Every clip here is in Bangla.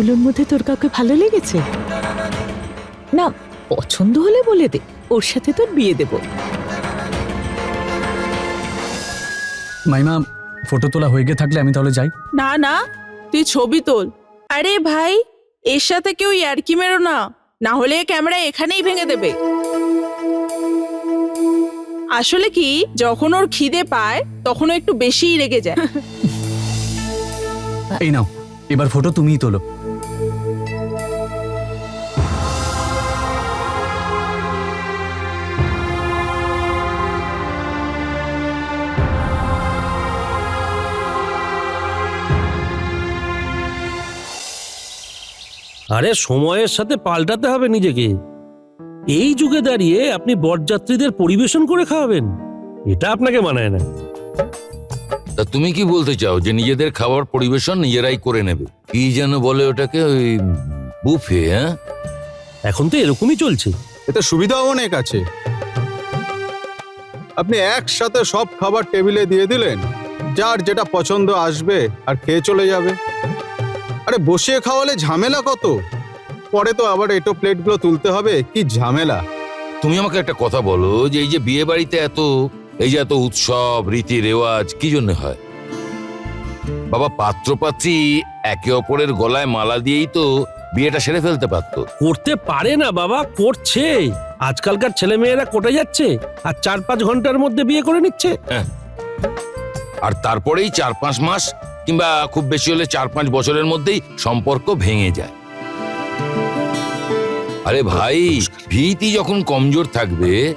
এগুলোর মধ্যে তোর কাউকে ভালো লেগেছে? না পছন্দ হলে বলে দে। ওর সাথে তোর বিয়ে দেব। মাইমা ফটো তোলা হয়ে গিয়ে থাকলে আমি তাহলে যাই। না না তুই ছবি তোল। আরে ভাই এর সাথে কেউ ইয়ার্কি মেরো না। না হলে ক্যামেরা এখানেই ভেঙে দেবে। আসলে কি যখন ওর খিদে পায় তখন ও একটু বেশিই রেগে যায়। এই নাও এবার ফটো তুমিই তোলো। আরে সময়ের সাথে পাল্টাতে হবে নিজেকে। এই যুগে দাঁড়িয়ে আপনি বরযাত্রীদের পরিবেশন করে খাওয়াবেন। এটা আপনাকে মানায় না। তা তুমি কি বলতে চাও যে নিজেদের খাবার পরিবেশন নিজেরাই করে নেবে? কি যেন বলে ওটাকে ওই বুফে হ্যাঁ? এখন তো এরকমই চলছে। এতে সুবিধাও অনেক আছে। আপনি একসাথে সব খাবার টেবিলে দিয়ে দিলেন। যার যেটা পছন্দ আসবে আর খেয়ে চলে যাবে। আরে বসিয়ে খাওয়ালে ঝামেলা কত? পরে তো আবার এটো প্লেটগুলো তুলতে হবে কি ঝামেলা? তুমি আমাকে একটা কথা বলো যে এই যে বিয়ে বাড়িতে এত এই যে এত উৎসব রীতি রেওয়াজ কি জন্য হয়? বাবা পাত্রপাত্রী একে অপরের গলায় মালা দিয়েই তো বিয়েটা সেরে ফেলতে পারতো। করতে পারে না বাবা করছে। আজকালকার ছেলে মেয়েরা কোটে যাচ্ছে আর চার পাঁচ ঘণ্টার মধ্যে বিয়ে করে নিচ্ছে। আর তারপরেই চার পাঁচ মাস কিংবা খুব বেশি হলে চার পাঁচ বছরের মধ্যেই সম্পর্ক ভেঙে যায়। আরে ভাই ভীতি যখন কমজোর থাকবে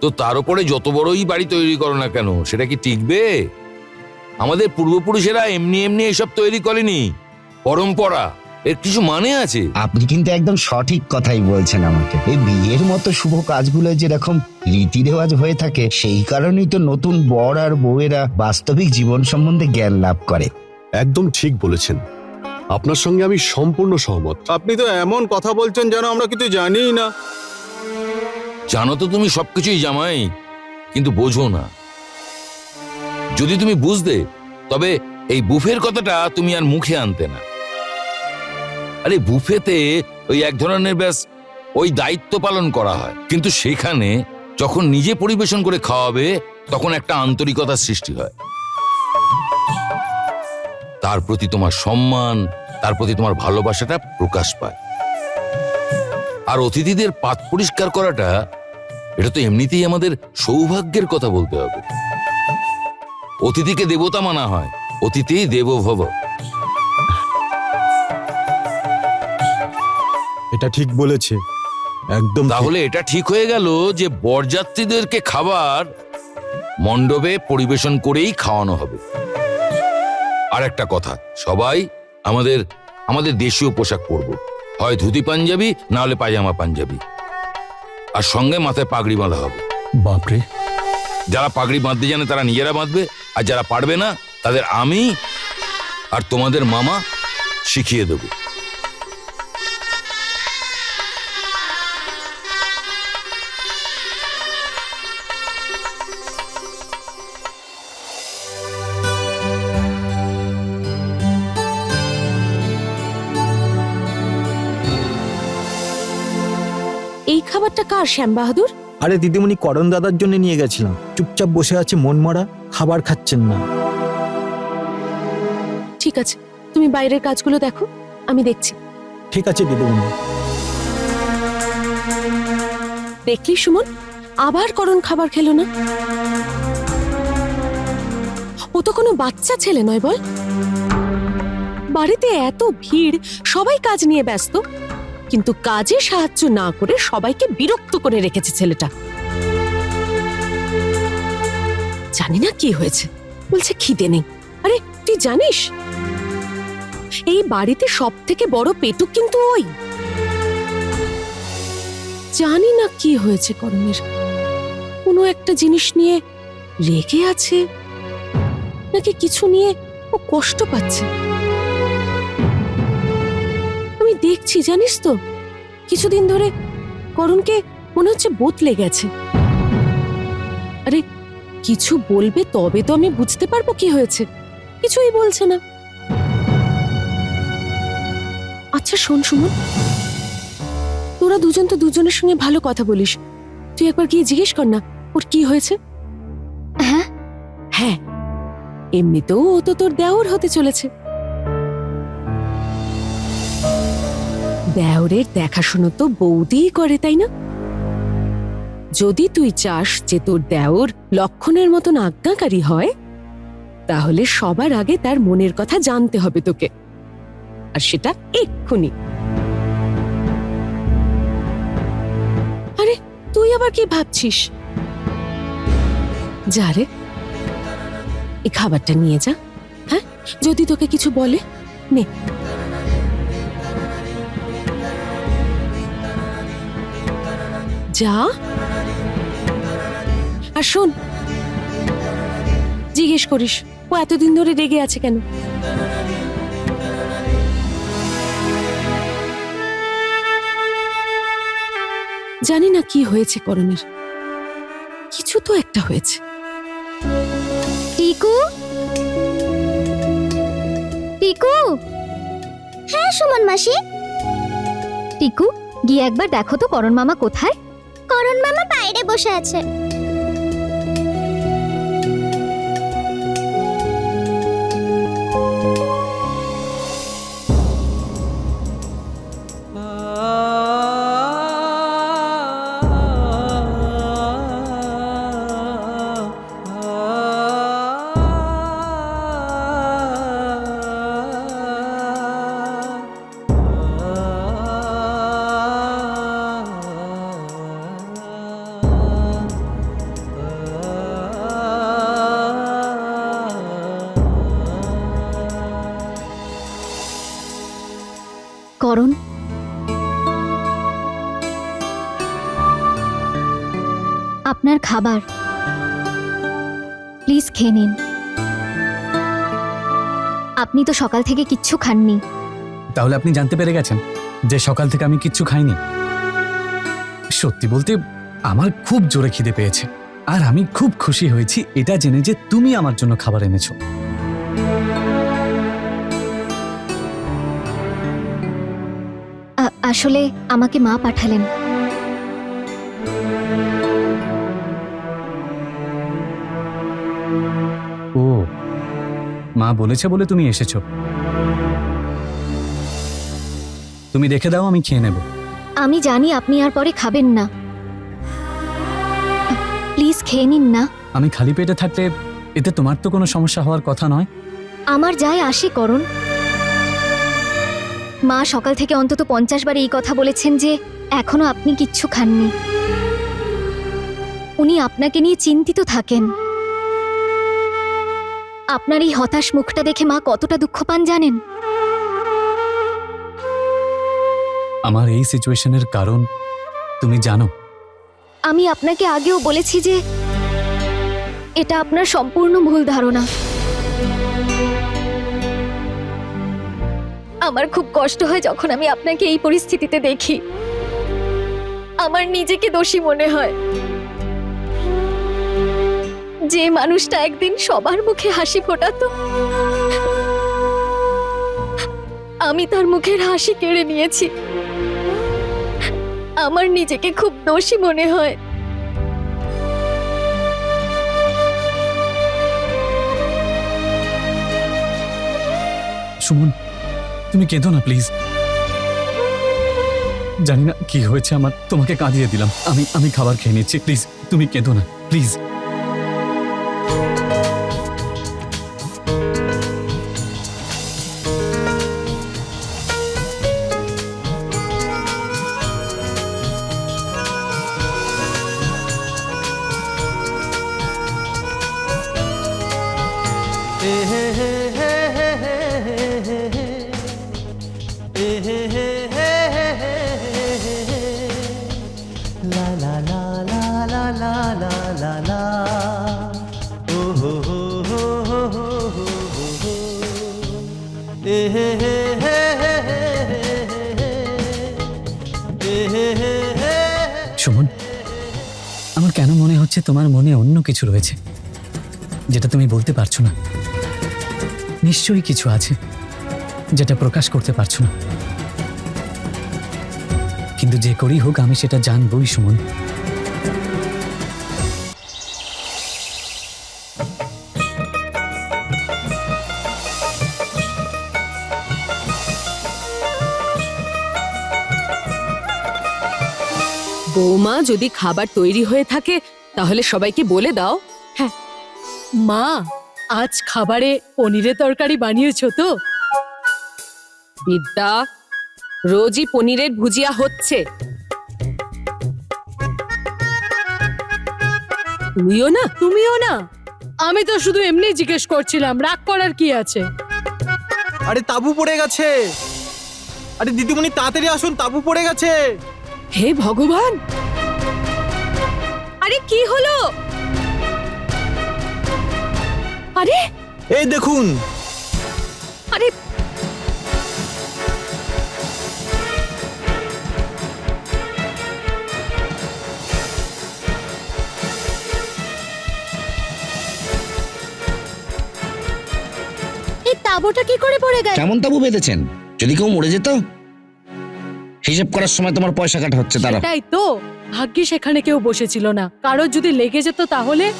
তো তার উপরে যত বড়ই বাড়ি তৈরি করো না কেন সেটা কি টিকবে? আমাদের পূর্বপুরুষেরা এমনি এমনি এসব তৈরি করেনি। পরম্পরা এর কিছু মানে আছে? আপনি কিন্তু একদম সঠিক কথাই বলছেন আমাকে। এই বিয়ের মতো শুভ কাজগুলো যেরকম রীতি রেওয়াজ হয়ে থাকে সেই কারণেই তো নতুন বর আর বউয়েরা বাস্তবিক জীবন সম্বন্ধে জ্ঞান লাভ করে। একদম ঠিক বলেছেন। আপনার সঙ্গে আমি সম্পূর্ণ সহমত। আপনি তো এমন কথা বলছেন যেন আমরা কিছু জানিই না। জানো তো তুমি সবকিছুই জামাই কিন্তু বোঝো না। যদি তুমি বুঝতে তবে এই বুফের কথাটা তুমি আর মুখে আনতে না। আরে বুফেতে ওই এক ধরনের ব্যাস ওই দায়িত্ব পালন করা হয়। কিন্তু সেখানে যখন নিজে পরিবেশন করে খাওয়াবে তখন একটা আন্তরিকতার সৃষ্টি হয়। তার প্রতি তোমার সম্মান তার প্রতি তোমার ভালোবাসাটা প্রকাশ পায়। আর অতিথিদের পাত পরিষ্কার করাটা এটা তো এমনিতেই আমাদের সৌভাগ্যের কথা বলতে হবে। অতিথিকে দেবতা মানা হয় অতিথি দেবো ভব এটা ঠিক বলেছে। একদম তাহলে এটা ঠিক হয়ে গেল যে বরযাত্রীদেরকে খাবার মণ্ডপে পরিবেশন করেই খাওয়ানো হবে। আর একটা কথা সবাই আমাদের আমাদের দেশীয় পোশাক পরব। হয় ধুতি পাঞ্জাবি না হলে পায়জামা পাঞ্জাবি। আর সঙ্গে মাথায় পাগড়ি বাঁধা হবে। বাপরে। যারা পাগড়ি বাঁধতে জানে তারা নিজেরা বাঁধবে আর যারা পারবে না তাদের আমি আর তোমাদের মামা শিখিয়ে দেব। এই খাবারটা কার শ্যাম বাহাদুর? আরে দিদিমণি করণ দাদার জন্য নিয়ে গেছিলাম। চুপচাপ বসে আছে মন মরা খাবার খাচ্ছেন না। ঠিক আছে তুমি বাইরের কাজগুলো দেখো আমি দেখছি। ঠিক আছে দিদিমণি। দেখলি সুমন? আবার করণ খাবার খেলো না? ও তো কোনো বাচ্চা ছেলে নয় বল। বাড়িতে এত ভিড় সবাই কাজ নিয়ে ব্যস্ত। কিন্তু কাজে সাহায্য না করে সবাইকে বিরক্ত করে রেখেছে ছেলেটা। জানি না কি হয়েছে। বলছে, খিদে নেই। আরে, তুই জানিস? এই বাড়িতে সব থেকে বড় পেটুক কিন্তু ওই। জানি না কি হয়েছে করণের কোনো একটা জিনিস নিয়ে রেগে আছে? নাকি কিছু নিয়ে ও কষ্ট পাচ্ছে? দেখছি জানিস তো? কিছুদিন ধরে করণকে মনে হচ্ছে বদলে গেছে। আরে কিছু বলবে তবে তো আমি বুঝতে পারব কি হয়েছে। কিছুই বলছে না। আচ্ছা শোন সুমন। তোরা দুজন তো দুজনের সঙ্গে ভালো কথা বলিস। তুই একবার গিয়ে জিজ্ঞেস কর না ওর কি হয়েছে? হ্যাঁ? হ্যাঁ। এমনিতেও ও তো তোর দেওর হতে চলেছে। দেওরের দেখাশুনো তো বৌদিই করে, তাই না? যদি তুই চাস যে তোর দেওর লক্ষণের মতন আজ্ঞাকারী হয়, তাহলে সবার আগে তার মনের কথা জানতে হবে তোকে। আর সেটা এক্ষুনি। আরে, তুই আবার কি ভাবছিস? যা রে। এই খাবারটা নিয়ে যা হ্যাঁ? যদি তোকে কিছু বলে, নে। যা? আর শোন, জিজ্ঞেস করিস, ও এতদিন ধরে রেগে আছে কেন? জানি না কি হয়েছে করণের। কিছু তো একটা হয়েছে। টিকু টিকু হ্যাঁ সুমন মাসি। টিকু গিয়ে একবার দেখো তো করণ মামা কোথায়। করণ মামা বাইরে বসে আছে। খাবার। প্লিজ খেয়ে নিন। আপনি তো সকাল থেকে কিচ্ছু খাননি। তাহলে আপনি জানতে পেরে গেছেন যে সকাল থেকে আমি কিচ্ছু খাইনি। সত্যি বলতে আমার খুব জোরে খিদে পেয়েছে আর আমি খুব খুশি হয়েছি এটা জেনে যে তুমি আমার জন্য খাবার এনেছো। আসলে আমাকে মা পাঠালেন। মা বলেছে বলে তুমি এসেছ। তুমি রেখে দাও আমি খেয়ে নেব। আমি জানি আপনি আর পরে খাবেন না। প্লিজ খেয়ে নিন না। আমি খালি পেটে থাকলে এতে তোমার তো কোনো সমস্যা হওয়ার কথা নয়। আমার যায় আসে করণ মা সকাল থেকে অন্তত পঞ্চাশ বার এই কথা বলেছেন যে এখনও আপনি কিচ্ছু খাননি। উনি আপনাকে নিয়ে চিন্তিত থাকেন। আপনার এই হতাশ মুখটা দেখে মা কতটা দুঃখ পান জানেন? আমার এই সিচুয়েশনের কারণ তুমি জানো। আমি আপনাকে আগেও বলেছি যে এটা আপনার সম্পূর্ণ ভুল ধারণা। আমার খুব কষ্ট হয় যখন আমি আপনাকে এই পরিস্থিতিতে দেখি। আমার নিজেকে দোষী মনে হয়। যে মানুষটা একদিন সবার মুখে হাসি ফোটাতো, আমি তার মুখের হাসি কেড়ে নিয়েছি। আমার নিজেকে খুব দোষী মনে হয়। সুমন, তুমি কেঁদো না, প্লিজ। জানি না কি হয়েছে, আমার তোমাকে কাঁদিয়ে দিলাম। আমি আমি খাবার খেয়ে নিচ্ছি, প্লিজ, তুমি কেঁদো না, প্লিজ। হচ্ছে তোমার মনে অন্য কিছু রয়েছে, যেটা তুমি বলতে পারছ না। নিশ্চয়ই কিছু আছে, যেটা প্রকাশ করতে পারছ না। কিন্তু যে করেই হোক, আমি সেটা জানবই, সুমন। বৌমা, যদি খাবার তৈরি হয়ে থাকে তাহলে সবাইকে বলে দাও। হ্যাঁ। মা আজ খাবারে পনিরের তরকারি বানিয়েছো তো? বিদ্যা রোজই পনিরের ভুজিয়া হচ্ছে। তুমিও না? তুমিও না। আমি তো শুধু এমনি জিজ্ঞেস করছিলাম রাগ করার কি আছে? আরে তাবু পড়ে গেছে। আরে দিদিমণি তাড়াতাড়ি আসুন তাবু পড়ে গেছে। হে ভগবান! আরে কি হলো? আরে? এই দেখুন। আরে এই তাবুটা কি করে পড়ে গেল? কেমন তাবু বেঁধেছেন? যদি কেউ মরে যেত? হিসেব করার সময় তোমার পয়সা কাটা হচ্ছে তারা তাই তো। ভাগ্যি সেখানে কেউ বসেছিল না। কারোর যদি লেগে যেত তাহলে?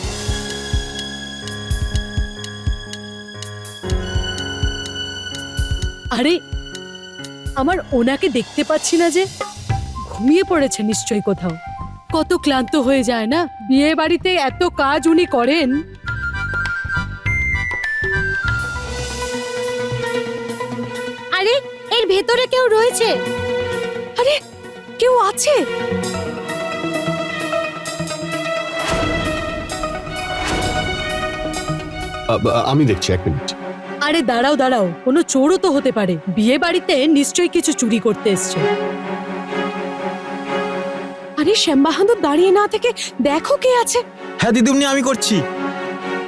আরে, আমার ওনাকে দেখতে পাচ্ছি না যে। ঘুমিয়ে পড়েছে নিশ্চয়ই কোথাও। কত ক্লান্ত হয়ে যায় না? বিয়ে বাড়িতে এত কাজ উনি করেন। আরে, এর ভেতরে কেউ রয়েছে। আরে, কেউ আছে? আমি দেখছি এক মিনিট। আরে দাঁড়াও দাঁড়াও কোনো চোরও তো হতে পারে। বিয়ে বাড়িতে নিশ্চয়ই কিছু চুরি করতে এসছে। আরে শ্যাম শ্যামবাহাদুর দাঁড়িয়ে না থেকে দেখো কে আছে। হ্যাঁ দিদিমণি আমি করছি।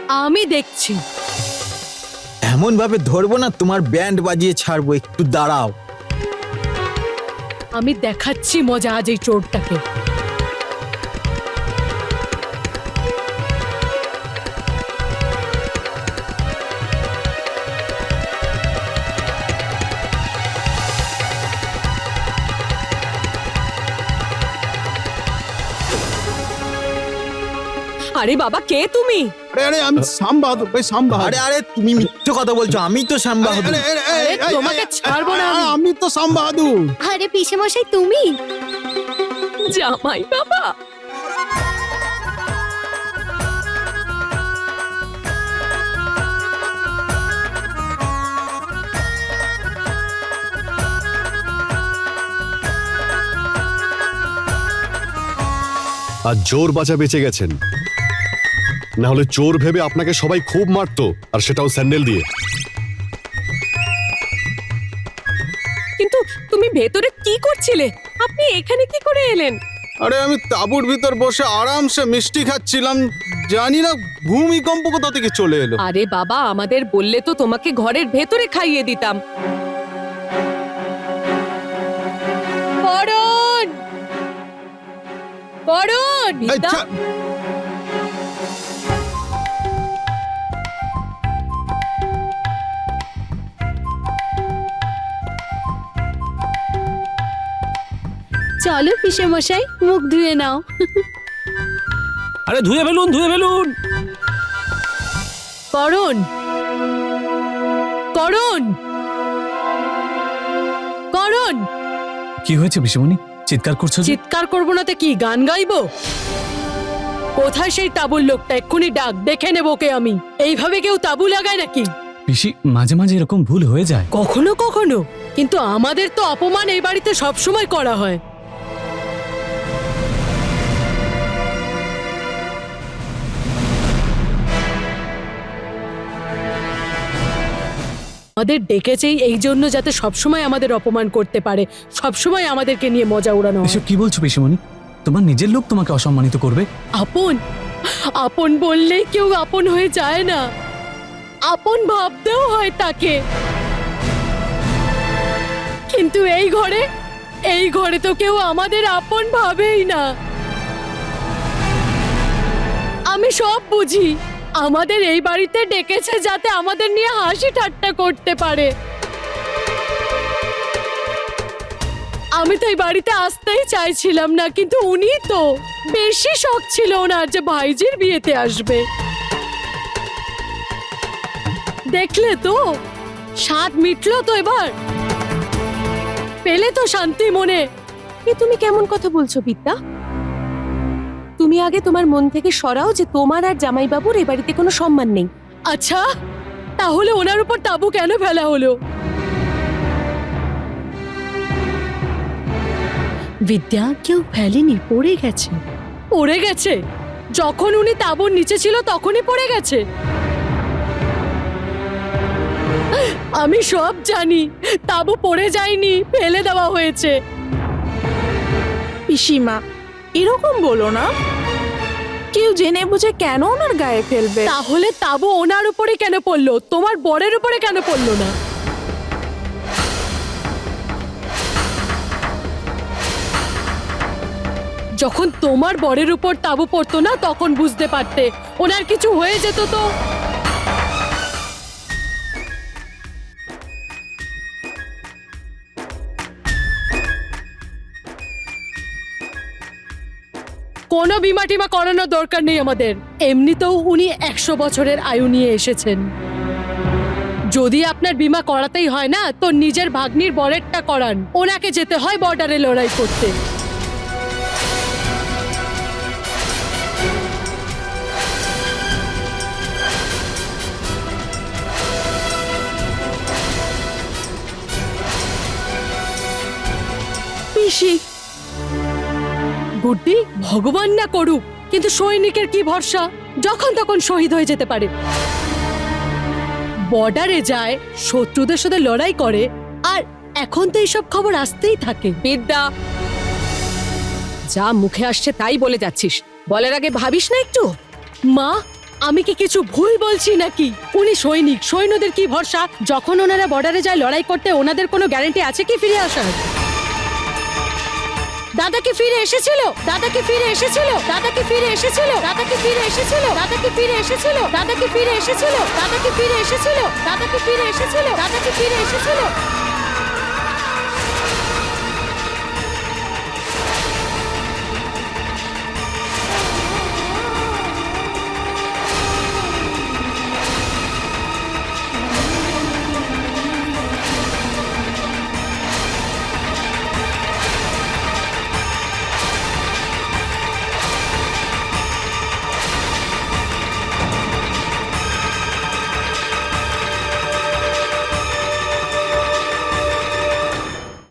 আমি দেখছি। এমন ভাবে ধরবো না তোমার ব্যান্ড বাজিয়ে ছাড়বো একটু দাঁড়াও। আমি দেখাচ্ছি মজা আজ এই চোরটাকে। আরে বাবা কে তুমি? আরে আরে আমি বাহাদুর ভাই শাম আরে আরে তুমি মিথ্যে কথা বলছো আমি তো আরে, তোমাকে ছাড়বো না আমি। আমি তো আরে পিসে মশাই তুমি? জামাই বাবা। আর জোর বাঁচা বেঁচে গেছেন। না হলে চোর ভেবে আপনাকে সবাই খুব মারতো আর সেটাও স্যান্ডেল দিয়ে। কিন্তু তুমি ভেতরে কি করছিলে? আপনি এখানে কি করে এলেন? আরে আমি তাঁবুর ভিতর বসে আরামসে মিষ্টি খাচ্ছিলাম। জানি না ভূমিকম্প কোথা থেকে চলে এলো। আরে বাবা আমাদের বললে তো তোমাকে ঘরের ভেতরে খাইয়ে দিতাম। করণ করণ চলো পিসে মশাই মুখ ধুয়ে নাও। আরে ধুয়ে ফেলুন ধুয়ে ফেলুন। করণ করণ করণ কি হয়েছে বিশ্বমণি চিৎকার করছ যে? চিৎকার করব না তো কি গান গাইবো? কোথায় সেই তাবুর লোকটা? এক্ষুনি ডাক দেখে নেব কে আমি। এইভাবে কেউ তাবু লাগায় নাকি? পিসি মাঝে মাঝে এরকম ভুল হয়ে যায়। কখনো কখনো। কিন্তু আমাদের তো অপমান এই বাড়িতে সবসময় করা হয়। আমাদের ডেকেছেই এই জন্য যাতে সবসময় আমাদের অপমান করতে পারে। সবসময় আমাদেরকে নিয়ে মজা উড়ানো হয়। এসব কি বলছো পিসিমণি? তোমার নিজের লোক তোমাকে অসম্মানিত করবে? আপন আপন বললেই কেউ আপন হয়ে যায় না। আপন ভাবতেও হয় তাকে। কিন্তু এই ঘরে এই ঘরে তো কেউ আমাদের আপন ভাবেই না। আমি সব বুঝি। আমাদের এই বাড়িতে ডেকেছে যাতে আমাদের নিয়ে হাসি ঠাট্টা করতে পারে। আমি তো এই বাড়িতে আসতেই চাইছিলাম না, কিন্তু উনি তো বেশি শখ ছিল ওনার যে ভাইজির বিয়েতে আসবে। দেখলে তো, স্বাদ মিটলো তো এবার। পেলে তো শান্তি মনে। এ তুমি কেমন কথা বলছো, বিদ্যা? তুমি আগে তোমার মন থেকে সরাও যে তোমার আর জামাইবাবুর এ বাড়িতে কোনো সম্মান নেই। আচ্ছা তাহলে ওনার উপর তাবু কেন ফেলা হলো? বিদ্যা কেউ ফেলেনি পড়ে গেছে। পড়ে গেছে? যখন উনি তাবুর নিচে ছিল তখনই পড়ে গেছে? আমি সব জানি তাবু পড়ে যায়নি ফেলে দেওয়া হয়েছে। পিসিমা এরকম বলো না। কেউ জেনে বুঝে কেন ওনার গায়ে ফেলবে? তাহলে তাবু ওনার উপরে কেন পড়ল? তোমার বরের উপরে কেন পড়ল না? যখন তোমার বরের উপর তাবু পড়তো না, তখন বুঝতে পারতে। ওনার কিছু হয়ে যেত তো? কোনো বিমা টিমা করানোর দরকার নেই আমাদের। এমনিতেও উনি একশো বছরের আয়ু নিয়ে এসেছেন। যদি আপনার বিমা করাতেই হয় না, তো নিজের ভাগ্নির বরেরটা করান। ওনাকে যেতে হয় বর্ডারে লড়াই করতে। পিসি বুদ্ধি ভগবান না করুক, কিন্তু সৈনিকের কি ভরসা? যখন তখন শহীদ হয়ে যেতে পারে। বর্ডারে যায়, শত্রুদের সাথে লড়াই করে, আর এখন তো এইসব খবর আসতেই থাকে। বিদ্যা! যা মুখে আসছে তাই বলে যাচ্ছিস। বলার আগে ভাবিস না একটু? মা, আমি কি কিছু ভুল বলছি নাকি? উনি সৈনিক, সৈন্যদের কি ভরসা? যখন ওনারা বর্ডারে যায়, লড়াই করতে ওনাদের কোনো গ্যারেন্টি আছে কি ফিরে আসার? দাদা কি ফিরে এসেছিল? দাদাকে ফিরে এসেছিল? দাদাকে ফিরে এসেছিল? দাদাকে ফিরে এসেছিল? দাদাকে ফিরে এসেছিল? দাদাকে ফিরে এসেছিল? দাদাকে ফিরে এসেছিল? দাদাকে ফিরে এসেছিল? দাদাকে ফিরে এসেছিল?